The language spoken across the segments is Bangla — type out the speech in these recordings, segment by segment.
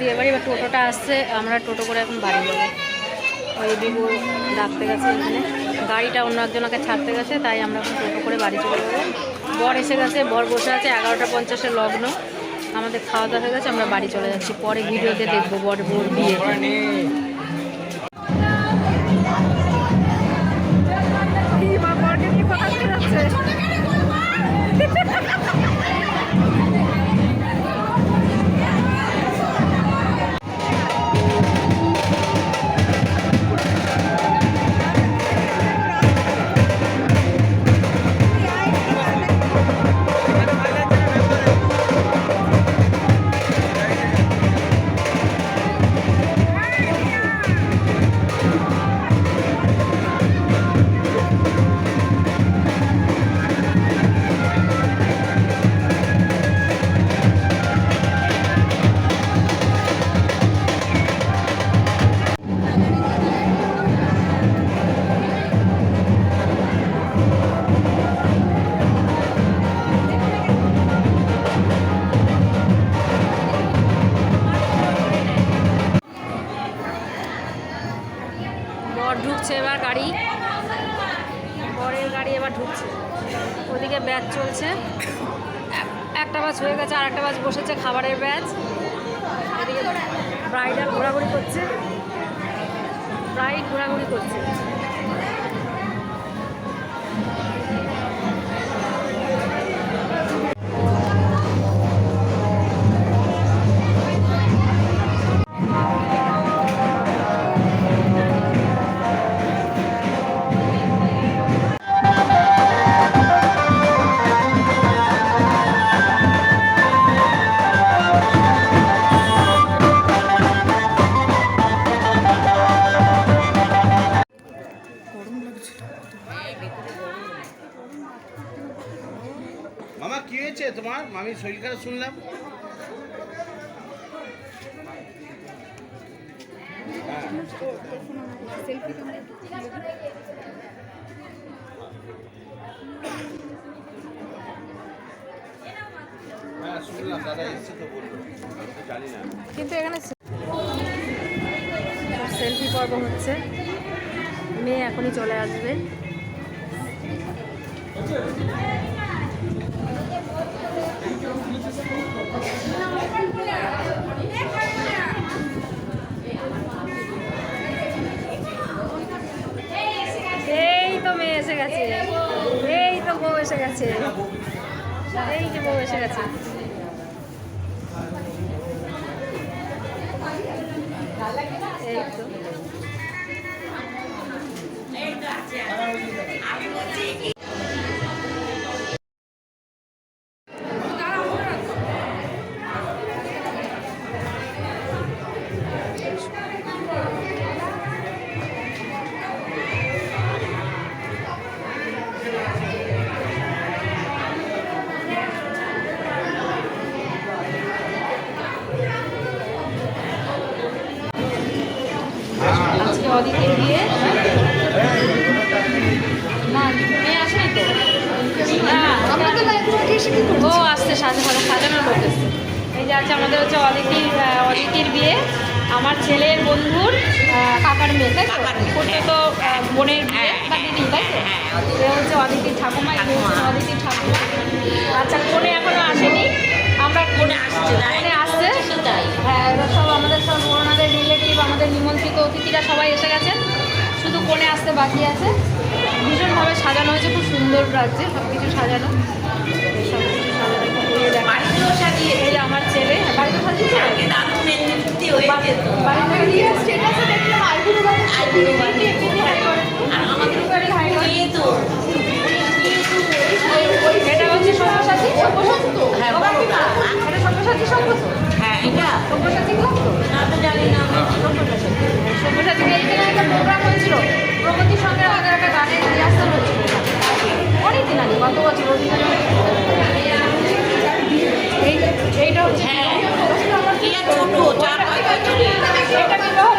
বিয়ে বাড়ি বা টোটোটা আসছে, আমরা টোটো করে এখন বাড়ি যাব। ওই দিবু ডাকতে গেছে এখানে। গাড়িটা অন্য একজনকে ছাড়তে গেছে, তাই আমরা এখন টোটো করে বাড়ি চলে যাব। বর এসে গেছে, বর বসে আছে, এগারোটা পঞ্চাশের লগ্ন। আমাদের খাওয়া দাওয়া হয়ে গেছে, আমরা বাড়ি চলে যাচ্ছি। পরে ভিডিওতে দেখব বর, বোর বিয়ে। বর ঢুকছে এবার গাড়ি। বরের গাড়ি এবার ঢুকছে। ওদিকে ব্যাচ চলছে। একটা বাস হয়ে গেছে আর একটা বাস বসেছে খাবারের ব্যাচ। এদিকে ব্রাইডাল ঘোরাঘুরি করছে। ব্রাইড ঘোরাঘুরি করছে। মামির শরীর খারাপ শুনলাম। হ্যাঁ। আমি কিন্তু এখানে সেলফি পর্ব হচ্ছে। মেয়ে এখনই চলে আসবে। এই তো মেয়ে এসে গেছে। এই তো বউ এসে গেছে। এই যে বউ এসে গেছে। এই তো। ও আসছে সাজা সাজা সাজানোর লোক এই যে আছে আমাদের হচ্ছে অদিতির অদিতির বিয়ে। আমার ছেলের বন্ধুর কাকার মেয়ে তাই তো? করতে তো বোনের বিয়ে বা দিদি তাই তো? হচ্ছে অদিতির ঠাকুমা অদিতির ঠাকুমা। আচ্ছা কোনে এখনও আসেনি। আমরা কোনে আসছে কোনে আসছে। হ্যাঁ সব আমাদের সব ওনাদের রিলেটিভ আমাদের নিমন্ত্রিত অতিথিরা সবাই এসে গেছেন। শুধু কোণে আসতে বাকি আছে। ভীষণভাবে সাজানো হয়েছে খুব সুন্দর লাগছে সব কিছু সাজানো। এই সব কিছু সাজানো একটু এই আমার ছেলে। হ্যাঁ, বাড়িতে সাজিয়েছে এটা হচ্ছে সব্যসাচী? সব্যসাচী তো? হ্যাঁ, ও বাবা, বড়টা। এটা সব্যসাচী সব্য তো? হ্যাঁ এটা। সব্যসাচী ক্লাব তো? না তো জানি না আমি সব্যসাচী? একটা প্রোগ্রাম হয়েছিল। প্রগতির সঙ্গে আমাদের একটা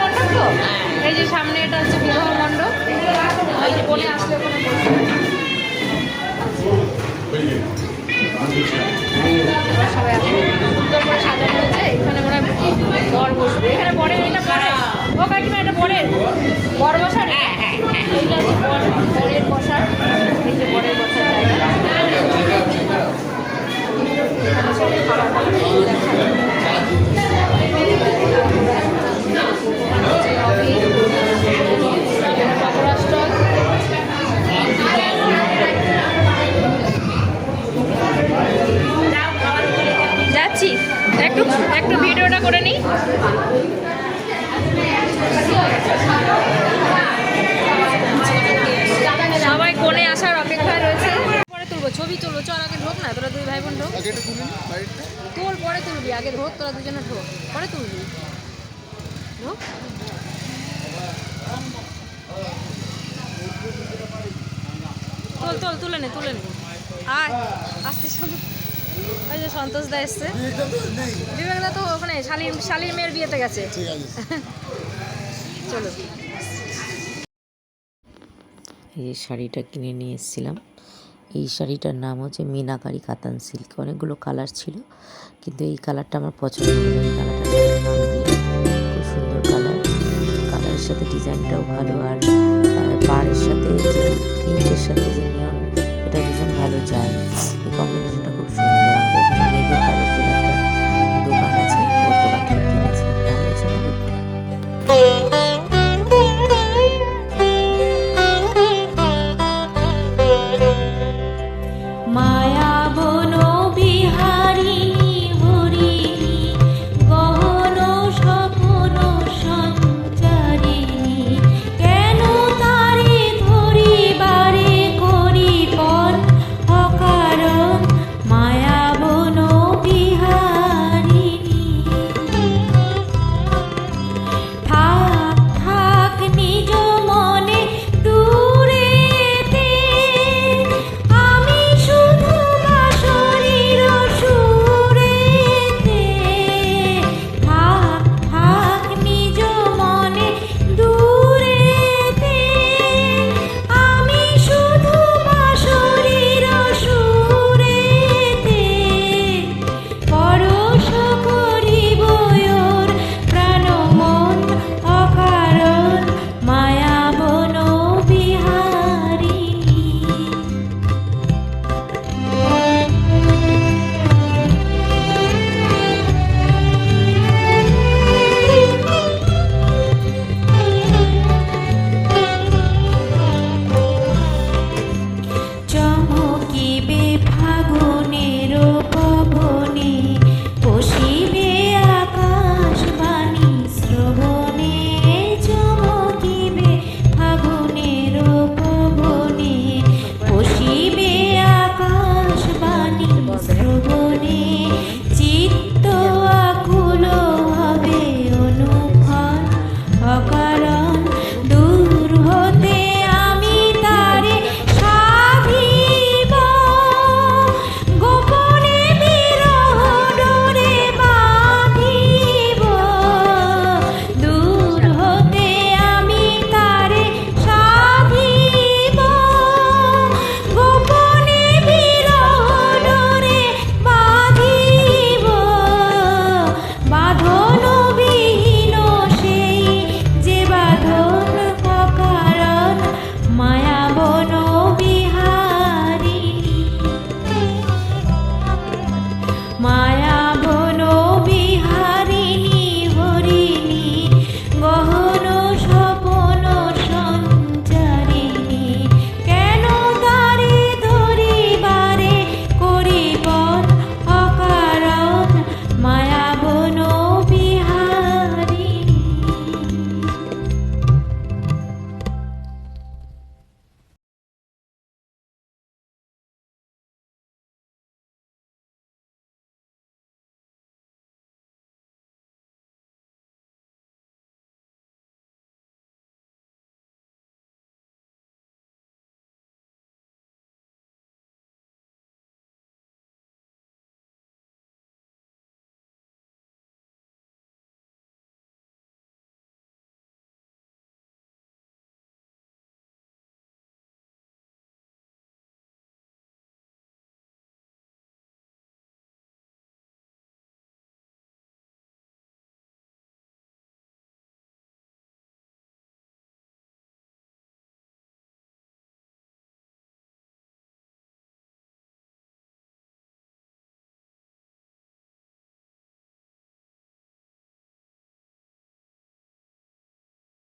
মণ্ডপ তো? হ্যাঁ। এই যে সামনে এটা হচ্ছে বিবাহ মণ্ডপ। বলে আসলে ছবি তুলবো চল আগে ঢোক না তোরা দুই ভাই বোন ঢোক তোর পরে তুলবি আগে ঢোক তোরা দুজনে ঢোক পরে তুলবি। ঢোক। তোল তোল তুলে নে তুলে নে। আয় আসতে শোন ওই যে সন্তোষ দা এসছে। বিবেকদা তো ওখানে শালির মেয়ের বিয়েতে গেছে। চলো। এই শাড়িটা কিনে নিয়ে এসেছিলাম। এই শাড়িটার নাম হচ্ছে মিনাকারি কাতান সিল্ক। অনেকগুলো কালার ছিল, কিন্তু এই কালারটা আমার পছন্দ হলো এই কালারটা খুব সুন্দর কালার। কালারের সাথে ডিজাইনটাও ভালো আর পাড়ের সাথে যে, পিঙ্কের সাথে যে নিয়ম, এটা ভীষণ ভালো যায়। এই কম্বিনেশনটা